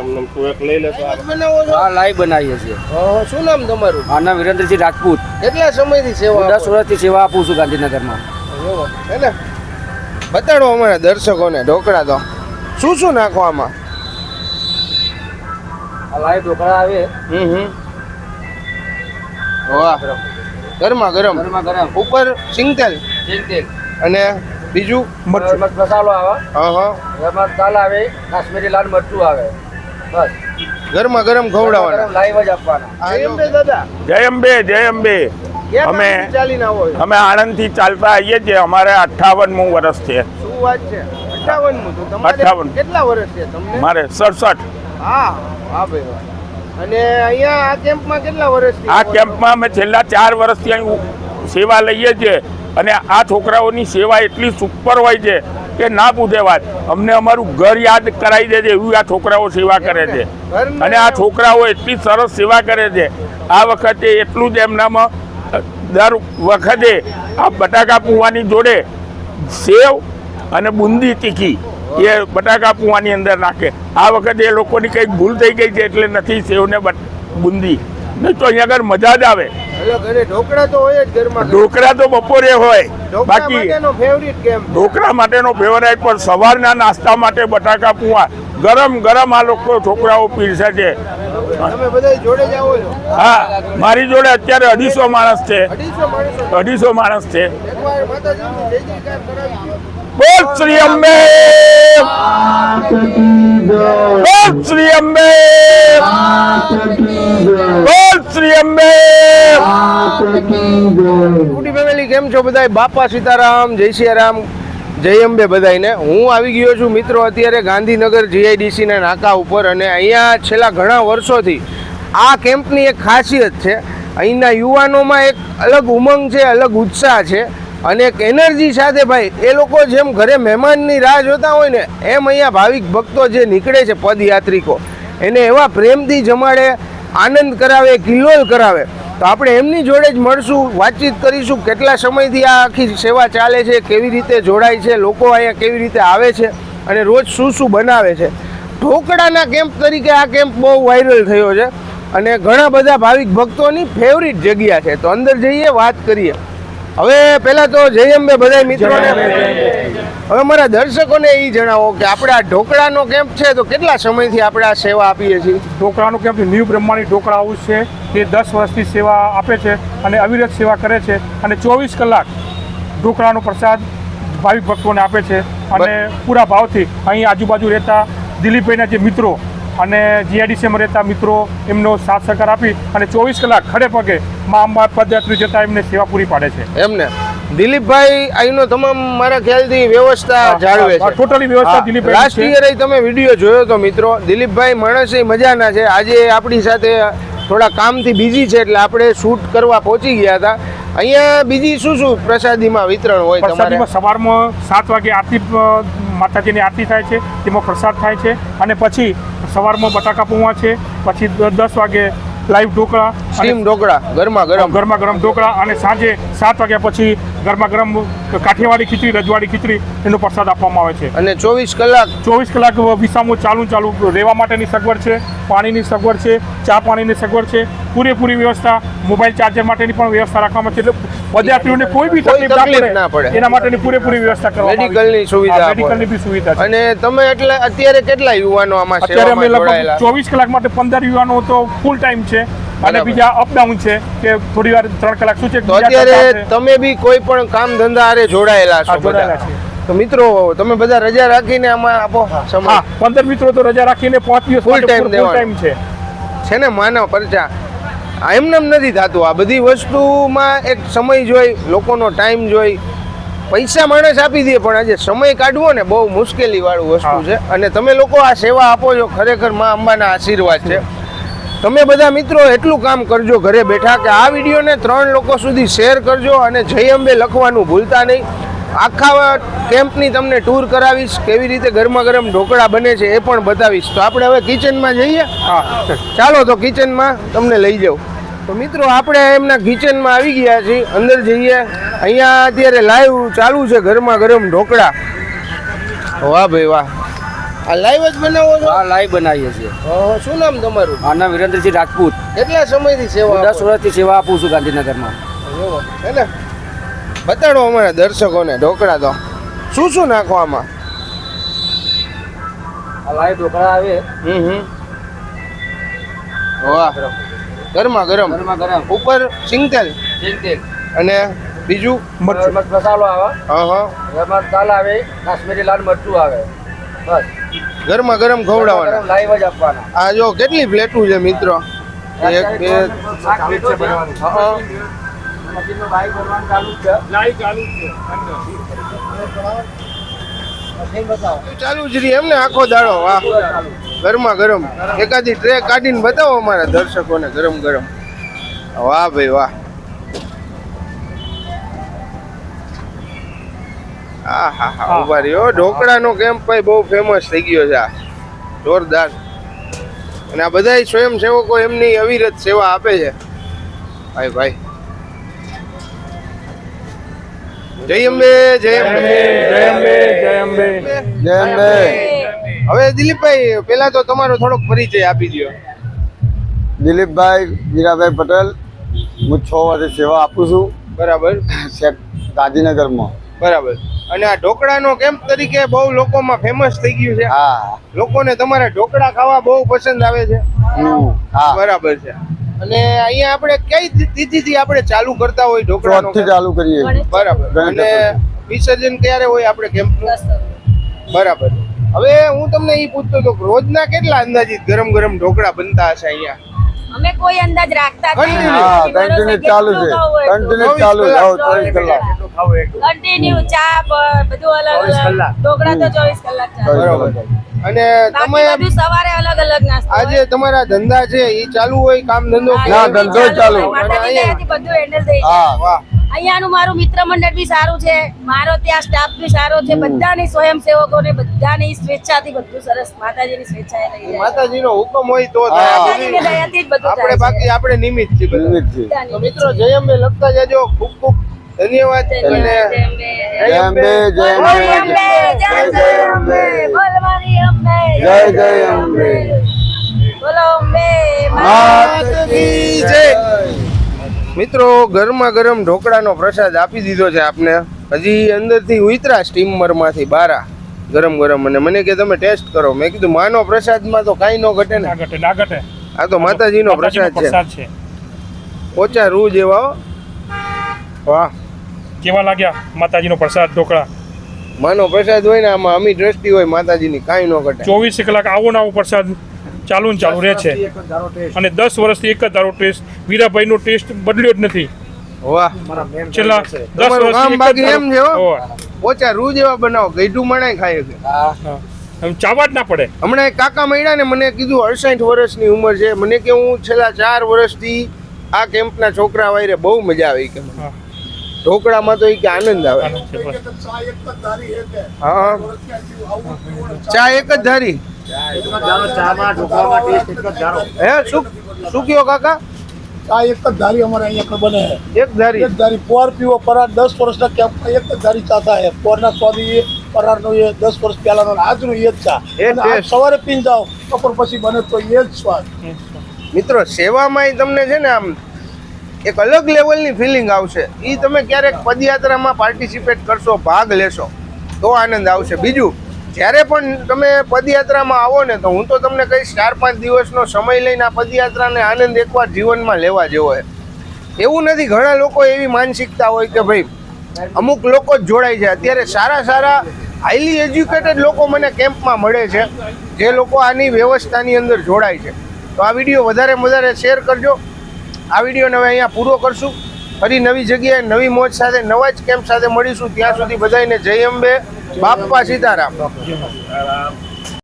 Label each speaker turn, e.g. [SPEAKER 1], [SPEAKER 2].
[SPEAKER 1] એમને તું લઈ લે તો આ
[SPEAKER 2] બનાવો છો?
[SPEAKER 3] આ લાઈવ બનાવીએ છીએ.
[SPEAKER 2] ઓહો, શું નામ તમારું?
[SPEAKER 3] આના વિરેન્દ્રજી રાજપૂત.
[SPEAKER 2] કેટલા સમયથી સેવા
[SPEAKER 3] દસ વર્ષથી સેવા આપું છું ગાંધીનગરમાં.
[SPEAKER 2] હે બતાડો અમારા દર્શકોને ઢોકળા તો. શું શું નાખો આમાં?
[SPEAKER 3] આ લાઈવ ઢોકળા આવે.
[SPEAKER 2] હમ હમ. વાહ ગરમા ગરમ.
[SPEAKER 3] ગરમા ગરમ.
[SPEAKER 2] ઉપર સિંગતેલ.
[SPEAKER 3] તેલ તેલ
[SPEAKER 2] અને બીજું?
[SPEAKER 3] મરચું. મસાલો આવે.
[SPEAKER 2] હા હા.
[SPEAKER 3] એમાં દાલ આવે કાશ્મીરી લાલ મરચું આવે.
[SPEAKER 2] ગરમા ગરમ ખવડાવવાના.
[SPEAKER 3] લાઈવ જ આપવાના.
[SPEAKER 2] જય અંબે દાદા.
[SPEAKER 4] જય અંબે જય અંબે. અમે- અમે આણંદથી ચાલતા આવીએ છીએ. અમારે અઠ્ઠાવનમું વર્ષ છે.
[SPEAKER 2] શું વાત છે? અઠાવન મુ તો તમારે
[SPEAKER 4] 58.
[SPEAKER 2] કેટલા વર્ષ છે તમને?
[SPEAKER 4] મારે સડસઠ.
[SPEAKER 2] હા હા ભાઈ અને અહીંયા આ કેમ્પમાં કેટલા વર્ષથી
[SPEAKER 4] આ કેમ્પમાં અમે છેલ્લા ચાર વર્ષથી અહીં સેવા લઈએ છીએ. અને આ છોકરાઓની સેવા એટલી સુપર હોય છે. કે ના પૂછે વાત. અમને અમારું ઘર યાદ કરાવી દે છે એવી આ છોકરાઓ સેવા કરે છે. અને આ છોકરાઓ એટલી સરસ સેવા કરે છે. આ વખતે એટલું જ એમનામાં દર વખતે આ બટાકા પૂવાની જોડે સેવ અને બુંદી તીખી એ બટાકા પૂવાની અંદર નાખે. આ વખતે એ લોકોની કંઈક ભૂલ થઈ ગઈ છે એટલે નથી સેવને બુંદી. નહીં તો અહીંયા આગળ મજા જ આવે.
[SPEAKER 2] ઢોકળા તો હોય જ ઘરમાં.
[SPEAKER 4] ઢોકળા તો બપોરે હોય. બાકી
[SPEAKER 2] ફેવરિટ
[SPEAKER 4] ઢોકળા માટેનો ફેવરાઇટ પણ સવારના નાસ્તા માટે બટાકા પૂવા ગરમ ગરમ આ લોકો છોકરાઓ પીરસે છે.
[SPEAKER 2] તમે બધા જોડે જ આવો છો.
[SPEAKER 4] હા મારી જોડે અત્યારે અઢીસો માણસ છે.
[SPEAKER 2] અઢીસો માણસ
[SPEAKER 4] છે. બોલ શ્રી અંબે. બોલ શ્રી અંબે. બોલ અંબે.
[SPEAKER 2] ગુડી ફેમિલી, કેમ છો બધા બાપા સીતારામ, જય સિયારામ, જય અંબે બધાયને. હું આવી ગયો છું મિત્રો અત્યારે ગાંધીનગર જીઆઈડીસી ના નાકા ઉપર અને અહીંયા છેલ્લા ઘણા વર્ષોથી આ કેમ્પની એક ખાસિયત છે. અહીંના યુવાનોમાં એક અલગ ઉમંગ છે, અલગ ઉત્સાહ છે અને એક એનર્જી સાથે ભાઈ, એ લોકો જેમ ઘરે મહેમાનની રાહ જોતા હોય ને, એમ અહીંયા ભાવિક ભક્તો જે નીકળે છે પદયાત્રિકો, એને એવા પ્રેમથી જમાડે આનંદ કરાવે કિલ્લોલ કરાવે. તો આપણે એમની જોડે જ મળશું, વાતચીત કરીશું, કેટલા સમયથી આ આખી સેવા ચાલે છે, કેવી રીતે જોડાય છે, લોકો અહીંયા કેવી રીતે આવે છે, અને રોજ શું શું બનાવે છે. ઢોકળાના કેમ્પ તરીકે આ કેમ્પ બહુ વાયરલ થયો છે, અને ઘણા બધા ભાવિક ભક્તોની ફેવરિટ જગ્યા છે. તો અંદર જઈએ, વાત કરીએ. હવે પહેલા તો જય અંબે બધા મિત્રોને. હવે મારા દર્શકોને એ જણાવો કે આપણે આ ઢોકળાનો કેમ્પ છે? તો કેટલા સમયથી આપણે આ સેવા આપીએ છીએ?
[SPEAKER 5] ઢોકળાનું કેમ્પ ન્યૂ બ્રહ્માની ઢોકળા હાઉસ છે. તે દસ વર્ષથી સેવા આપે છે અને અવિરત સેવા કરે છે અને ચોવીસ કલાક ઢોકળાનો પ્રસાદ ભાવિક ભક્તોને આપે છે અને પૂરા ભાવથી અહીં આજુબાજુ રહેતા દિલીપભાઈના જે મિત્રો અને જીઆઈડીસીમાં રહેતા મિત્રો એમનો સાથ સહકાર આપી અને ચોવીસ કલાક ખડે પગે મા અંબા પદયાત્રી જતા એમને સેવા પૂરી પાડે છે.
[SPEAKER 2] એમને. દિલીપભાઈ અહીંનો તમામ મારા ખ્યાલથી વ્યવસ્થા જાળવે છે.
[SPEAKER 5] ટોટલી વ્યવસ્થા દિલીપભાઈ
[SPEAKER 2] લાસ્ટ યર તમે વીડિયો જોયો તો મિત્રો દિલીપભાઈ માણસ મજાના છે. આજે આપણી સાથે થોડા કામથી બિઝી છે એટલે આપણે શૂટ કરવા પહોંચી ગયા હતા. અહીંયા બીજી શું શું પ્રસાદીમાં વિતરણ હોય
[SPEAKER 5] પ્રસાદીમાં સવારમાં સાત વાગે આરતી માતાજીની આરતી થાય છે તેમાં પ્રસાદ થાય છે અને પછી સવારમાં બટાકા પૌવા છે પછી દસ વાગે લાઈવ ઢોકળા
[SPEAKER 2] સ્ટીમ ઢોકળા ગરમા ગરમ.
[SPEAKER 5] ગરમા ગરમ ઢોકળા અને સાંજે સાત વાગ્યા પછી ગરમા ગરમ કાઠિયાવાડી ખીચડી રજવાડી ખીચડી એનો પ્રસાદ આપવામાં આવે છે.
[SPEAKER 2] અને ચોવીસ કલાક?
[SPEAKER 5] ચોવીસ કલાક વિસામો ચાલુ ચાલુ રહેવા માટેની સગવડ છે પાણીની સગવડ છે ચા પાણીની સગવડ છે. પૂરેપૂરી વ્યવસ્થા મોબાઈલ ચાર્જર માટેની પણ વ્યવસ્થા રાખવામાં છે. એટલે પદયાત્રીઓને કોઈ બી તકલીફ
[SPEAKER 2] ના પડે.
[SPEAKER 5] એના માટેની પૂરેપૂરી વ્યવસ્થા કરવામાં
[SPEAKER 2] મેડિકલની સુવિધા
[SPEAKER 5] મેડિકલની બી સુવિધા
[SPEAKER 2] અને તમે એટલે અત્યારે કેટલા યુવાનો આમાં
[SPEAKER 5] અત્યારે અમે લગભગ ચોવીસ કલાક માટે પંદર યુવાનો તો ફૂલ ટાઈમ છે. અને બીજા અપડાઉન છે કે થોડી વાર ત્રણ કલાક શું છે
[SPEAKER 2] તો અત્યારે તમે બી કોઈ પણ કામ ધંધા હારે જોડાયેલા છો બધા. તો મિત્રો તમે બધા રજા રાખીને આમાં આપો સમય.
[SPEAKER 5] હા પંદર મિત્રો તો રજા રાખીને પાંચ દિવસ
[SPEAKER 2] ફૂલ
[SPEAKER 5] ટાઈમ
[SPEAKER 2] time
[SPEAKER 5] છે.
[SPEAKER 2] છે ને માનવ પરચા. એમનેમ એમને એમ નથી થતું. આ બધી વસ્તુમાં એક સમય જોઈ લોકોનો ટાઈમ જોઈ. પૈસા માણસ આપી દે પણ આજે સમય કાઢવો ને બહુ મુશ્કેલી વાળું વસ્તુ છે. અને તમે લોકો આ સેવા આપો છો ખરેખરમાં અંબાના આશીર્વાદ છે. તમે બધા મિત્રો એટલું કામ કરજો ઘરે બેઠા કે આ વિડીયોને ત્રણ લોકો સુધી શેર કરજો અને જય અંબે લખવાનું ભૂલતા નહીં. આખા કેમ્પની તમને ટૂર કરાવીશ કેવી રીતે ગરમા ગરમ ઢોકળા બને છે એ પણ બતાવીશ. તો આપણે હવે કિચનમાં જઈએ?
[SPEAKER 5] હા.
[SPEAKER 2] ચાલો તો કિચનમાં તમને લઈ જાઉં. તો મિત્રો આપણે એમના કિચનમાં આવી ગયા છીએ. અંદર જઈએ. અહીંયા અત્યારે લાઈવ ચાલુ છે ગરમા ગરમ ઢોકળા. વાહ ભાઈ વાહ. આ લાઈવ જ બનાવો છો?
[SPEAKER 3] આ લાઈવ બનાવીએ છીએ.
[SPEAKER 2] ઓહો શું નામ તમારું?
[SPEAKER 3] મારું નામ વિરેન્દ્રસિંહ રાજપૂત.
[SPEAKER 2] કેટલા સમયથી સેવા
[SPEAKER 3] દસ વર્ષથી સેવા આપું છું ગાંધીનગરમાં?
[SPEAKER 2] હે ને? બતાડો અમારા દર્શકોને ઢોકળા તો. શું શું નાખો આમાં?
[SPEAKER 3] આ લાઈવ ઢોકળા આવે.
[SPEAKER 2] હમ હમ. વાહ. ગરમા ગરમ.
[SPEAKER 3] ગરમા ગરમ.
[SPEAKER 2] ઉપર સિંગતેલ.
[SPEAKER 3] સિંગતેલ.
[SPEAKER 2] અને બીજું?
[SPEAKER 5] મરચું
[SPEAKER 3] મસાલો આવે.
[SPEAKER 2] હા હા.
[SPEAKER 3] એમાં દાલ આવે કાશ્મીરી લાલ મરચું આવે. બસ.
[SPEAKER 2] ગરમા ગરમ ખવડાવવાના.
[SPEAKER 3] લાઈવ જ આપવાના.
[SPEAKER 2] આ જો કેટલી પ્લેટું છે મિત્રો? એક બે
[SPEAKER 3] ચાલુ જ
[SPEAKER 2] રહી એમને આખો દાડો વાહ. ગરમા ગરમ. એકાદી ટ્રે કાઢીને બતાવો અમારા દર્શકોને ગરમ ગરમ. વાહ ભાઈ વાહ. હા હા હા. ઊભા રહ્યો. ઢોકળાનો કેમ્પ ભાઈ બહુ ફેમસ થઈ ગયો છે આ. જોરદાર. અને આ બધા સ્વયંસેવકો એમની અવિરત સેવા આપે છે. ભાઈ ભાઈ. જય અંબે જય અંબે.
[SPEAKER 5] જય અંબે જય અંબે
[SPEAKER 2] જય અંબે. હવે દિલીપભાઈ પેલા તો તમારો થોડોક પરિચય આપી દો
[SPEAKER 6] દિલીપભાઈ વીરાભાઈ પટેલ હું છ વર્ષથી સેવા આપું છું.
[SPEAKER 2] બરાબર.
[SPEAKER 6] ગાંધીનગરમાં.
[SPEAKER 2] બરાબર. અને આ ઢોકળાનો કેમ્પ તરીકે બહુ લોકોમાં ફેમસ થઈ ગયું છે?
[SPEAKER 6] હા.
[SPEAKER 2] લોકોને તમારા ઢોકળા ખાવા બહુ પસંદ આવે છે?
[SPEAKER 6] હા.
[SPEAKER 2] બરાબર છે. અને અહીંયા આપણે કઈ તિથિથી આપણે ચાલુ કરતા હોય ઢોકળાનો
[SPEAKER 6] ચાલુ કરીએ.
[SPEAKER 2] બરાબર. અને વિસર્જન ક્યારે હોય આપણે કેમ્પનું બરાબર. હવે હું તમને એ પૂછતો હતો કે રોજના કેટલા અંદાજિત ગરમ ગરમ ઢોકળા બનતા હશે અહીંયા?
[SPEAKER 7] અમે કોઈ અંદાજ રાખતા
[SPEAKER 6] કન્ટિન્યુ ચાલુ છે. કન્ટિન્યુ ચાલુ છે. હવ ચોવીસ કલાક.
[SPEAKER 7] કન્ટિન્યુ ચા બધું અલગ અલગ. ઢોકળા તો ચોવીસ કલાક ચાલે.
[SPEAKER 6] ચોવીસ
[SPEAKER 2] અને તમે
[SPEAKER 7] બધું સવારે અલગ અલગ નાસ્તો
[SPEAKER 2] આજે તમારા ધંધા છે એ ચાલુ હોય કામ ધંધો
[SPEAKER 6] ના, ધંધો ચાલુ.
[SPEAKER 7] બધું હેન્ડલ થઈ
[SPEAKER 6] હા
[SPEAKER 2] વાહ.
[SPEAKER 7] અહીંયાનું મારું મિત્ર મંડળ બી સારું છે. મારો ત્યાં સ્ટાફ બી સારો છે. બધાની સ્વયંસેવકોને બધાની સ્વેચ્છાથી બધું સરસ માતાજીની સ્વેચ્છાએ થઈ જાય.
[SPEAKER 2] માતાજીનો હુકમ હોય તો
[SPEAKER 7] માતાજીની દયાથી જ બધું
[SPEAKER 2] આપણે બાકી આપણે નિમિત્ત છીએ નિમિત્ત
[SPEAKER 6] નિમિત્તથી.
[SPEAKER 2] તો મિત્રો જય અંબે લખતા જજો. ખૂબ ખૂબ ધન્યવાદ અને
[SPEAKER 7] જય અંબે.
[SPEAKER 6] જય અંબે જય અંબે.
[SPEAKER 7] જય જય અંબે. બોલ અંબે.
[SPEAKER 6] જય જય અંબે.
[SPEAKER 7] બોલો અંબે.
[SPEAKER 6] માત
[SPEAKER 2] કી જય. મિત્રો ગરમા ગરમ ઢોકળાનો પ્રસાદ આપી દીધો છે આપને. હજી અંદરથી ઉતરા સ્ટીમરમાંથી બારા. ગરમ ગરમ. અને મને કે તમે ટેસ્ટ કરો. મેં કીધું માનો પ્રસાદમાં તો કાંઈ ન ઘટે ને.
[SPEAKER 5] ના ઘટે ના ઘટે.
[SPEAKER 2] આ તો માતાજીનો પ્રસાદ છે.
[SPEAKER 5] છે.
[SPEAKER 2] ઓછા રૂ જેવા હો. વાહ.
[SPEAKER 5] કેવા લાગ્યા માતાજીનો પ્રસાદ ઢોકળા?
[SPEAKER 2] માનો પ્રસાદ હોય ને આમાં અમી દ્રષ્ટિ હોય માતાજીની કાંઈ ન ઘટે.
[SPEAKER 5] ચોવીસ કલાક આવો ને આવો પ્રસાદ ચાલુ ને ચાલુ રહે છે. અને દસ વર્ષથી એક જ ધારો ટેસ્ટ. વીરાભાઈનો ટેસ્ટ બદલ્યો જ નથી.
[SPEAKER 2] વાહ.
[SPEAKER 5] છેલ્લા દસ વર્ષથી
[SPEAKER 2] એમ છે ઓછા રૂ જેવા બનાવો ગઈઢું મણાય ખાય છે.
[SPEAKER 5] જ ના પડે.
[SPEAKER 2] હમણાં કાકા મળ્યા ને મને કીધું અડસાઠ વર્ષની ઉંમર છે. મને કે હું છેલ્લા ચાર વર્ષથી આ કેમ્પના છોકરા વાયરે બહુ મજા આવી કે
[SPEAKER 5] હા.
[SPEAKER 2] ઢોકળામાં તો એ કે આનંદ આવે. હા. ચા એક જ ધારી.
[SPEAKER 3] ચામાં ઢોકળામાં ટેસ્ટ એક જ ધારો.
[SPEAKER 2] હે શું શું કયો કાકા?
[SPEAKER 8] ચા એક જ ધારી અમારે અહીંયા બને.
[SPEAKER 2] એક ધારી.
[SPEAKER 8] એક ધારી પોર પીવો પરાર દસ વર્ષના કેમ્પમાં એક જ ધારી ચા થાય. પોરના સ્વાદી એ પરારનો એ દસ વર્ષ પહેલાનો ને આજનો એ જ ચા. સવારે પીન જાઓ બપોર પછી બને તો એ જ સ્વાદ.
[SPEAKER 2] મિત્રો સેવામાં તમને છે ને આમ એક અલગ લેવલની ફિલિંગ આવશે. એ તમે ક્યારેક પદયાત્રામાં પાર્ટિસિપેટ કરશો, ભાગ લેશો, તો આનંદ આવશે. બીજું, જ્યારે પણ તમે પદયાત્રામાં આવો ને, તો હું તો તમને કહીશ, ચાર પાંચ દિવસનો સમય લઈને આ પદયાત્રાને આનંદ એકવાર જીવનમાં લેવા જેવો છે. એવું નથી, ઘણા લોકો એવી માનસિકતા હોય કે ભાઈ, અમુક લોકો જ જોડાય છે અત્યારે સારા સારા હાઈલી એજ્યુકેટેડ લોકો મને કેમ્પમાં મળે છે, જે લોકો આની વ્યવસ્થાની અંદર જોડાય છે. તો આ વીડિયો વધારે વધારે શેર કરજો. આ વિડીયોને હવે અહીંયા પૂરો કરશું. ફરી નવી જગ્યાએ નવી મોજ સાથે, નવા જ કેમ્પ સાથે મળીશું. ત્યાં સુધી બધાને જય અંબે. બાપા સીતારામ.